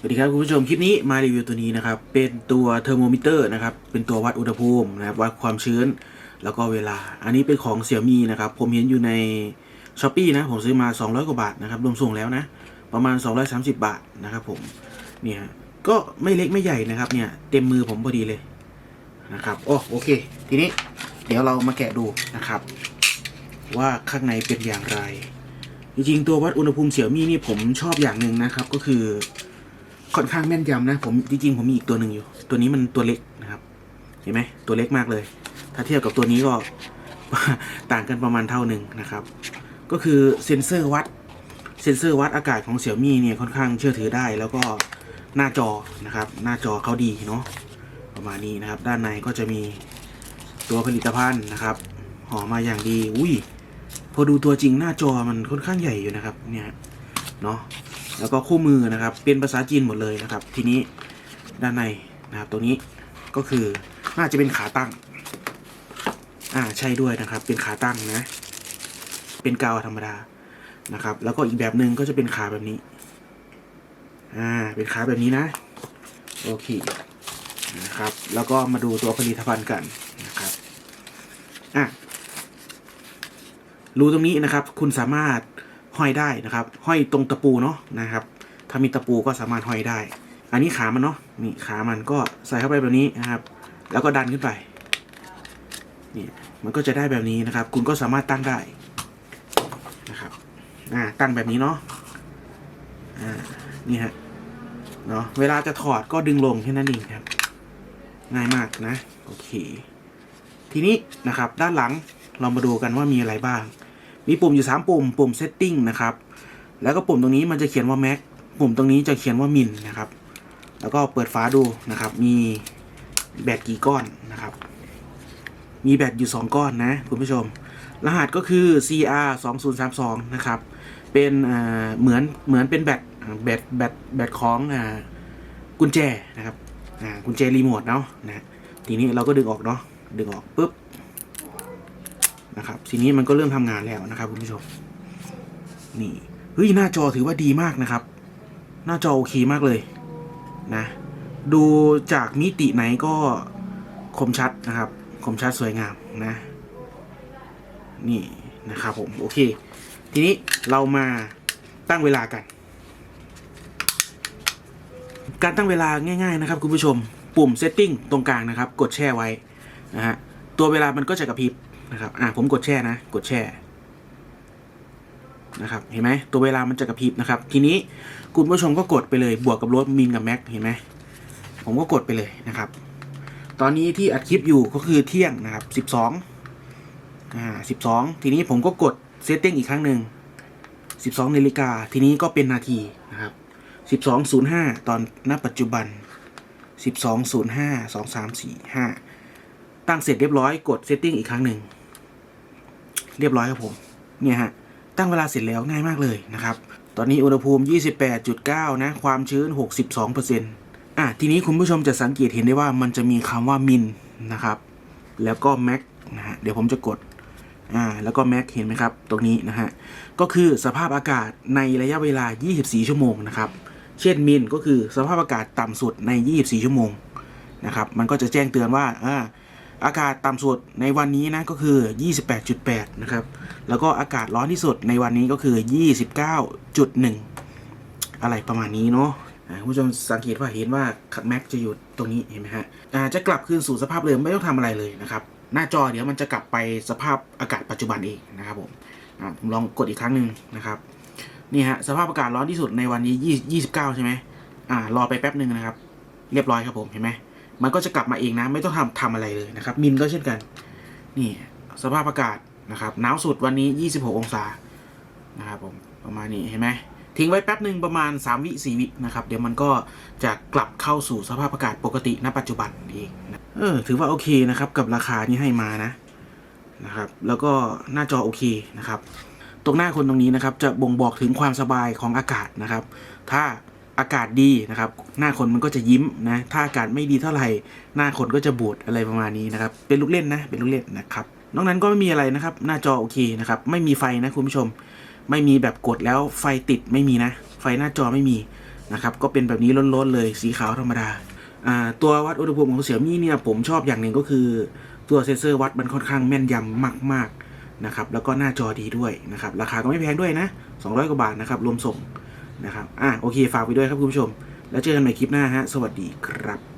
สวัสดีครับคุณผู้ชมคลิปนี้มารีวิวตัวนี้นะครับ เป็นตัวเทอร์โมมิเตอร์นะครับ เป็นตัววัดอุณหภูมินะครับวัดความชื้นแล้วก็เวลา อันนี้เป็นของเสี่ยมี่นะครับ ผมเห็นอยู่ในช้อปปีนะ ผมซื้อมา 200 กว่าบาทนะครับรวมส่งแล้วนะ ประมาณ 230 บาทนะครับผมเนี่ยก็ไม่เล็กไม่ใหญ่นะครับเนี่ยเต็มมือผมพอดีเลยนะครับโอ้โอเค ทีนี้เดี๋ยวเรามาแกะดูนะครับ ว่าข้างในเป็นอย่างไร จริงๆตัววัดอุณหภูมิเสี่ยมี่นี่ผมชอบอย่างหนึ่งนะครับก็คือ ค่อนข้างแม่นยำนะ ผมจริงๆผมมีอีกตัวหนึ่งอยู่ ตัวนี้มันตัวเล็กนะครับ เห็นไหมตัวเล็กมากเลย ถ้าเทียบกับตัวนี้ก็ต่างกันประมาณเท่าหนึ่งนะครับ ก็คือเซ็นเซอร์วัดเซ็นเซอร์วัดอากาศของเสี่ยมี่เนี่ยค่อนข้างเชื่อถือได้ แล้วก็หน้าจอนะครับ หน้าจอเขาดีเนาะประมาณนี้นะครับ ด้านในก็จะมีตัวผลิตภัณฑ์นะครับห่อมาอย่างดี อุ้ยพอดูตัวจริงหน้าจอมันค่อนข้างใหญ่อยู่นะครับ เนี่ยเนาะ แล้วก็คู่มือนะครับ เป็นภาษาจีนหมดเลยนะครับ ทีนี้ด้านในนะครับตรงนี้ก็คือน่าจะเป็นขาตั้ง อ่าใช่ด้วยนะครับ เป็นขาตั้งนะ เป็นกาวธรรมดานะครับ แล้วก็อีกแบบหนึ่งก็จะเป็นขาแบบนี้ อ่า เป็นขาแบบนี้นะ โอเคนะครับ แล้วก็มาดูตัวผลิตภัณฑ์กันนะครับ อะรูตรงนี้นะครับ คุณสามารถ ห้อยได้นะครับ ห้อยตรงตะปูเนาะนะครับ ถ้ามีตะปูก็สามารถห้อยได้ อันนี้ขามันเนาะนี่ขามันก็ใส่เข้าไปแบบนี้นะครับ แล้วก็ดันขึ้นไปนี่มันก็จะได้แบบนี้นะครับ คุณก็สามารถตั้งได้นะครับอ่าตั้งแบบนี้เนาะอ่านี่ฮะเนาะเวลาจะถอดก็ดึงลงแค่นั้นเองครับ ง่ายมากนะ โอเค ทีนี้นะครับด้านหลังเรามาดูกันว่ามีอะไรบ้าง มีปุ่มอยู่ 3 ปุ่ม ปุ่ม setting นะครับ แล้วก็ปุ่มตรงนี้มันจะเขียนว่า max ปุ่มตรงนี้จะเขียนว่า min นะครับ แล้วก็เปิดฝาดูนะครับ มีแบตกี่ก้อนนะครับ มีแบตอยู่ 2 ก้อนนะคุณผู้ชม รหัสก็คือ CR 2032นะครับ เป็นเอ่อเหมือนเหมือนเป็นแบตแบตแบตแบตของอ่ากุญแจนะครับอ่ากุญแจรีโมทเนาะนะทีนี้เราก็ดึงออกเนาะดึงออกปุ๊บ นะครับทีนี้มันก็เริ่มทำงานแล้วนะครับคุณผู้ชมนี่เฮ้ยหน้าจอถือว่าดีมากนะครับ หน้าจอโอเคมากเลยนะ ดูจากมิติไหนก็คมชัดนะครับ คมชัดสวยงามนะ นี่นะครับผมโอเค ทีนี้เรามาตั้งเวลากัน การตั้งเวลาง่าย ๆ นะครับคุณผู้ชม ปุ่ม setting ตรงกลางนะครับ กดแช่ไว้นะฮะตัวเวลามันก็จะกระพริบ นะครับ อ่าผมกดแช่นะ กดแช่นะครับ เห็นไหมตัวเวลามันจะกระพริบนะครับ ทีนี้คุณผู้ชมก็กดไปเลยบวกกับรถมินกับแม็กเห็นไหมผมก็กดไปเลยนะครับ ตอนนี้ที่อัดคลิปอยู่ก็คือเที่ยงนะครับสิบสองอ่าสิบสองทีนี้ผมก็กดเซตติ้งอีกครั้งหนึ่งสิบสองนาฬิกาทีนี้ก็เป็นนาทีนะครับสิบสองศูนย์ห้าตอนณปัจจุบันสิบสองศูนย์ห้าสองสามสี่ห้าตั้งเสร็จเรียบร้อยกดเซตติ้งอีกครั้งหนึ่ง เรียบร้อยครับผมเนี่ยฮะตั้งเวลาเสร็จแล้วง่ายมากเลยนะครับ ตอนนี้อุณหภูมิ 28.9 นะ ความชื้น 62%อะทีนี้คุณผู้ชมจะสังเกตเห็นได้ว่ามันจะมีคำว่ามินนะครับ แล้วก็แม็กนะฮะเดี๋ยวผมจะกดอ่าแล้วก็แม็กเห็นไหมครับ ตรงนี้นะฮะก็คือสภาพอากาศในระยะเวลา 24 ชั่วโมงนะครับเช่นมินก็คือสภาพอากาศต่ำสุดใน 24 ชั่วโมงนะครับมันก็จะแจ้งเตือนว่าอ่า อากาศต่ำสุดในวันนี้นะก็คือ 28.8 นะครับ แล้วก็อากาศร้อนที่สุดในวันนี้ก็คือ 29.1 อะไรประมาณนี้เนาะผู้ชมสังเกตว่าเห็นว่าแม็กจะอยู่ตรงนี้เห็นไหมฮะจะกลับคืนสู่สภาพเดิมไม่ต้องทำอะไรเลยนะครับ หน้าจอเดี๋ยวมันจะกลับไปสภาพอากาศปัจจุบันเองนะครับผมผมลองกดอีกครั้งหนึ่งนะครับนี่ฮะสภาพอากาศร้อนที่สุดในวันนี้ 29 ใช่ไหมอ่ารอไปแป๊บหนึ่งนะครับ เรียบร้อยครับผมเห็นไหม มันก็จะกลับมาเองนะ ไม่ต้องทำทำอะไรเลยนะครับ มินก็เช่นกัน นี่สภาพอากาศนะครับหนาวสุดวันนี้ 26 องศานะครับผมประมาณนี้เห็นไหมทิ้งไว้แป๊บหนึ่งประมาณ 3 วิ4วินะครับ เดี๋ยวมันก็จะกลับเข้าสู่สภาพอากาศปกติณปัจจุบันเองนะเออถือว่าโอเคนะครับกับราคาที่ให้มานะนะครับแล้วก็หน้าจอโอเคนะครับ ตรงหน้าคนตรงนี้นะครับจะบ่งบอกถึงความสบายของอากาศนะครับ ถ้า อากาศดีนะครับหน้าคนมันก็จะยิ้มนะถ้าอากาศไม่ดีเท่าไหร่หน้าคนก็จะบูดอะไรประมาณนี้นะครับเป็นลูกเล่นนะเป็นลูกเล่นนะครับนอกนั้นก็ไม่มีอะไรนะครับ หน้าจอโอเคนะครับไม่มีไฟนะคุณผู้ชม ไม่มีแบบกดแล้วไฟติดไม่มีนะ ไฟหน้าจอไม่มีนะครับก็เป็นแบบนี้ล้นๆเลยสีขาวธรรมดาตัววัดอุณหภูมิของเสี่ยมี่เนี่ยผมชอบอย่างหนึ่งก็คือ ตัวเซนเซอร์วัดมันค่อนข้างแม่นยำมากๆนะครับแล้วก็หน้าจอดีด้วยนะครับราคาก็ไม่แพงด้วยนะ 200 กว่าบาทนะครับรวมส่ง นะครับ อะโอเค ฝากไปด้วยครับคุณผู้ชม แล้วเจอกันใหม่คลิปหน้าฮะ สวัสดีครับ